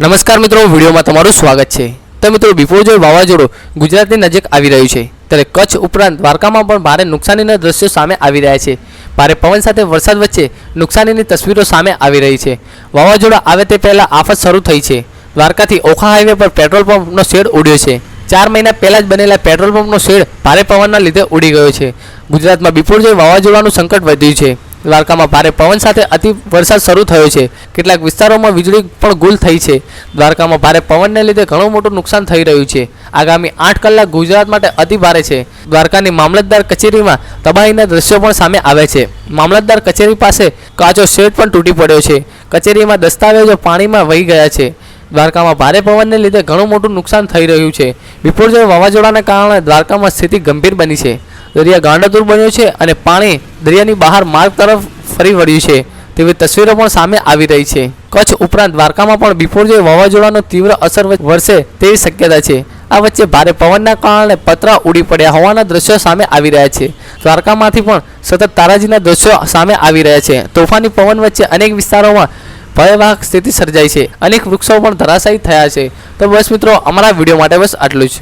નમસ્કાર મિત્રો, વિડીયોમાં તમારું સ્વાગત છે. તો મિત્રો બિપોરજોય વાવાઝોડું ગુજરાતની નજીક આવી રહ્યું છે, ત્યારે કચ્છ ઉપરાંત દ્વારકામાં પણ ભારે નુકસાનીના દ્રશ્યો સામે આવી રહ્યા છે. ભારે પવન સાથે વરસાદ વચ્ચે નુકસાનીની તસવીરો સામે આવી રહી છે. વાવાઝોડા આવે તે પહેલાં આફત શરૂ થઈ છે. દ્વારકાથી ઓખા હાઈવે પર પેટ્રોલ પંપનો શેડ ઉડ્યો છે. ચાર મહિના પહેલાં જ બનેલા પેટ્રોલ પંપનો શેડ ભારે પવનના લીધે ઉડી ગયો છે. ગુજરાતમાં બિપોરજોય વાવાઝોડાનું સંકટ વધ્યું છે. દ્વારકામાં ભારે પવન સાથે અતિ વરસાદ શરૂ થયો છે. કેટલાક વિસ્તારોમાં વીજળી પણ ગુલ થઈ છે. દ્વારકામાં ભારે પવનને લીધે ઘણું મોટું નુકસાન થઈ રહ્યું છે. આગામી આઠ કલાક ગુજરાત માટે અતિ ભારે છે. દ્વારકાની મામલતદાર કચેરીમાં તબાહીના દ્રશ્યો પણ સામે આવે છે. મામલતદાર કચેરી પાસે કાચો શેડ પણ તૂટી પડ્યો છે. કચેરીમાં દસ્તાવેજો પાણીમાં વહી ગયા છે. દ્વારકામાં ભારે પવનને લીધે ઘણું મોટું નુકસાન થઈ રહ્યું છે. વિપુલજોય વાવાઝોડાના કારણે દ્વારકામાં સ્થિતિ ગંભીર બની છે. દરિયા ગાંડાતુર બન્યો છે અને પાણી દરિયાની બહાર માર્ગ તરફ ફરી વળ્યું છે. તેવી તસવીરો પણ સામે આવી રહી છે. કચ્છ ઉપરાંત દ્વારકામાં પણ બિફોર જે વાવાઝોડાનો તીવ્ર અસર વરસે તેવી શક્યતા છે. આ વચ્ચે ભારે પવનના કારણે પતરા ઉડી પડ્યા હોવાના દ્રશ્યો સામે આવી રહ્યા છે. દ્વારકામાંથી પણ સતત તારાજીના દ્રશ્યો સામે આવી રહ્યા છે. તોફાની પવન વચ્ચે અનેક વિસ્તારોમાં ભયવાહક સ્થિતિ સર્જાઈ છે. અનેક વૃક્ષો પણ ધરાશાયી થયા છે. તો બસ મિત્રો, અમારા વીડિયો માટે બસ આટલું જ.